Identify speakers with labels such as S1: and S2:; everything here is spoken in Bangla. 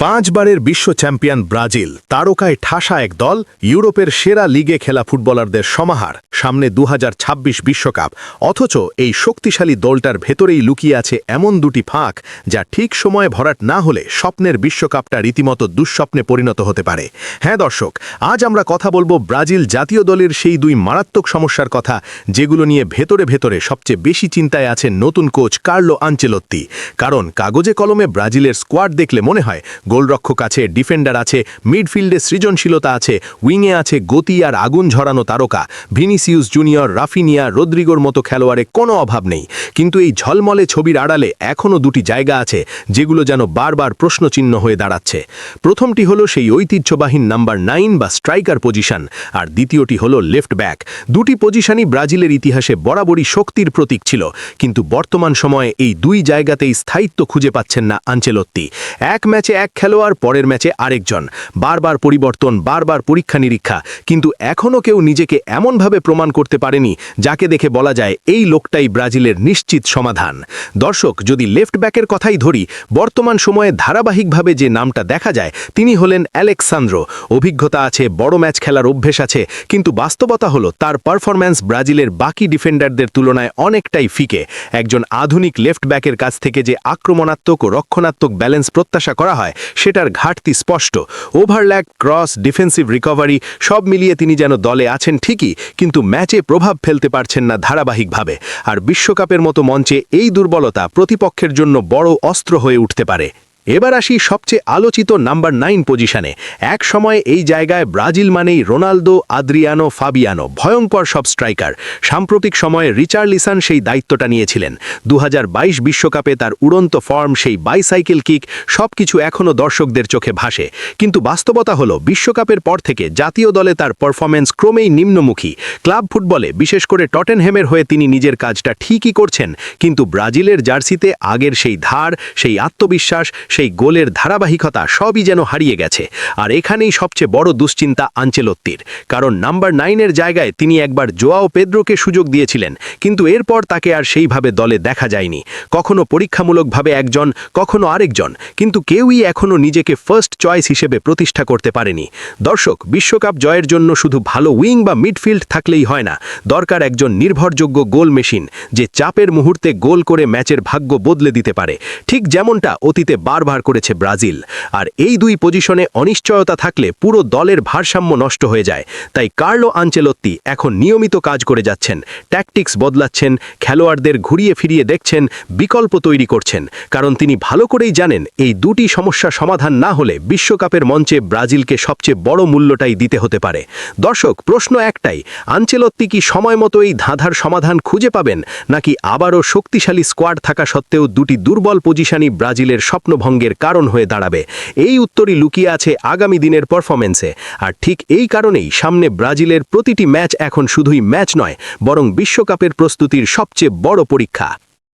S1: পাঁচবারের বিশ্ব চ্যাম্পিয়ন ব্রাজিল তারকায় ঠাসা এক দল ইউরোপের সেরা লিগে খেলা ফুটবলারদের সমাহার। সামনে দু বিশ্বকাপ। অথচ এই শক্তিশালী দলটার ভেতরেই লুকিয়ে আছে এমন দুটি ফাঁক যা ঠিক সময়ে ভরাট না হলে স্বপ্নের বিশ্বকাপটা রীতিমতো দুঃস্বপ্নে পরিণত হতে পারে। হ্যাঁ দর্শক, আজ আমরা কথা বলব ব্রাজিল জাতীয় দলের সেই দুই মারাত্মক সমস্যার কথা, যেগুলো নিয়ে ভেতরে ভেতরে সবচেয়ে বেশি চিন্তায় আছেন নতুন কোচ কার্লো আঞ্চেলত্তি। কারণ কাগজে কলমে ব্রাজিলের স্কোয়াড দেখলে মনে হয় গোলরক্ষক আছে, ডিফেন্ডার আছে, মিডফিল্ডে সৃজনশীলতা আছে, উইংয়ে আছে গতি আর আগুন ঝরানো তারকা। ভিনিসিউস জুনিয়র রাফিনিয়া রদ্রিগোর মতো খেলোয়াড়ে কোনো অভাব নেই। কিন্তু এই ঝলমলে ছবির আড়ালে এখনও দুটি জায়গা আছে, যেগুলো যেন বারবার প্রশ্নচিহ্ন হয়ে দাঁড়াচ্ছে। প্রথমটি হলো সেই ঐতিহ্যবাহীন নাম্বার নাইন বা স্ট্রাইকার পজিশন, আর দ্বিতীয়টি হলো লেফট ব্যাক। দুটি পজিশনই ব্রাজিলের ইতিহাসে বরাবরই শক্তির প্রতীক ছিল, কিন্তু বর্তমান সময়ে এই দুই জায়গাতেই স্থায়িত্ব খুঁজে পাচ্ছেন না আঞ্চেলত্তি। এক ম্যাচে এক খেলোয়াড়, পরের ম্যাচে আরেকজন। বারবার পরিবর্তন, বারবার পরীক্ষা নিরীক্ষা কিন্তু এখনও কেউ নিজেকে এমনভাবে প্রমাণ করতে পারেনি, যাকে দেখে বলা যায় এই লোকটাই ব্রাজিলের নিশ্চিত সমাধান। দর্শক, যদি লেফট ব্যাকের কথাই ধরি, বর্তমান সময়ে ধারাবাহিকভাবে যে নামটা দেখা যায়, তিনি হলেন অ্যালেক্সান্দ্রো। অভিজ্ঞতা আছে, বড় ম্যাচ খেলার অভ্যেস আছে, কিন্তু বাস্তবতা হলো তার পারফরম্যান্স ব্রাজিলের বাকি ডিফেন্ডারদের তুলনায় অনেকটাই ফিকে। একজন আধুনিক লেফট ব্যাকের কাছ থেকে যে আক্রমণাত্মক ও রক্ষণাত্মক ব্যালেন্স প্রত্যাশা করা হয়, সেটার ঘাটতি স্পষ্ট। ওভারল্যাক ক্রস, ডিফেন্সিভ রিকভারি, সব মিলিয়ে তিনি যেন দলে আছেন ঠিকই, কিন্তু ম্যাচে প্রভাব ফেলতে পারছেন না ধারাবাহিকভাবে, আর বিশ্বকাপের মতো মঞ্চে এই দুর্বলতা প্রতিপক্ষের জন্য বড় অস্ত্র হয়ে উঠতে পারে। এবার আসি সবচেয়ে আলোচিত নাম্বার নাইন পজিশনে। এক সময় এই জায়গায় ব্রাজিল মানেই রোনালদো, আদ্রিয়ানো, ফাবিয়ানো, ভয়ঙ্কর সব স্ট্রাইকার। সাম্প্রতিক সময়ে রিচার্লিসান সেই দায়িত্বটা নিয়েছিলেন। দু বিশ্বকাপে তার উড়ন্ত ফর্ম, সেই বাইসাইকেল কিক সবকিছু এখনও দর্শকদের চোখে ভাসে। কিন্তু বাস্তবতা হলো, বিশ্বকাপের পর থেকে জাতীয় দলে তার পারফরমেন্স ক্রমেই নিম্নমুখী। ক্লাব ফুটবলে, বিশেষ করে টটেনহেমের হয়ে তিনি নিজের কাজটা ঠিকই করছেন, কিন্তু ব্রাজিলের জার্সিতে আগের সেই ধার, সেই আত্মবিশ্বাস সেই গোলের ধারাবাহিকতা সবই যেন হারিয়ে গেছে। আর এখানেই সবচেয়ে বড় দুশ্চিন্তা আঞ্চেলত্তির। কারণ নাম্বার নাইনের জায়গায় তিনি একবার জোয়াও পেদ্রোকে সুযোগ দিয়েছিলেন, কিন্তু এরপর তাকে আর সেইভাবে দলে দেখা যায়নি। কখনো পরীক্ষামূলকভাবে একজন, কখনো আরেকজন, কিন্তু কেউই এখনও নিজেকে ফার্স্ট চয়েস হিসেবে প্রতিষ্ঠা করতে পারেনি। দর্শক, বিশ্বকাপ জয়ের জন্য শুধু ভালো উইং বা মিডফিল্ড থাকলেই হয় না, দরকার একজন নির্ভরযোগ্য গোল মেশিন, যে চাপের মুহূর্তে গোল করে ম্যাচের ভাগ্য বদলে দিতে পারে। ঠিক যেমনটা অতীতে বারবার করেছে ব্রাজিল। আর এই দুই পজিশনে অনিশ্চয়তা থাকলে পুরো দলের ভারসাম্য নষ্ট হয়ে যায়। তাই কার্লো আঞ্চেলত্তি এখন নিয়মিত কাজ করে যাচ্ছেন। ট্যাকটিক্স বদলাচ্ছেন, খেলোয়াড়দের ঘুরিয়ে ফিরিয়ে দেখছেন, বিকল্প তৈরি করছেন। কারণ তিনি ভালো করেই জানেন, এই দুটি সমস্যা সমাধান না হলে বিশ্বকাপের মঞ্চে ব্রাজিলকে সবচেয়ে বড় মূল্যটাই দিতে হতে পারে। দর্শক, প্রশ্ন একটাই, আঞ্চেলত্তি কি সময় মতো এই ধাঁধার সমাধান খুঁজে পাবেন? নাকি আবারও শক্তিশালী স্কোয়াড থাকা সত্ত্বেও দুটি দুর্বল পজিশনই ব্রাজিলের স্বপ্নভঙ্গের কারণ হয়ে দাঁড়াবে। এই উত্তরই লুকিয়ে আছে আগামী দিনের পারফরমেন্সে আর ঠিক এই কারণেই সামনে ব্রাজিলের প্রতিটি ম্যাচ এখন শুধুই ম্যাচ নয়, বরং বিশ্বকাপের প্রস্তুতির সবচেয়ে বড় পরীক্ষা।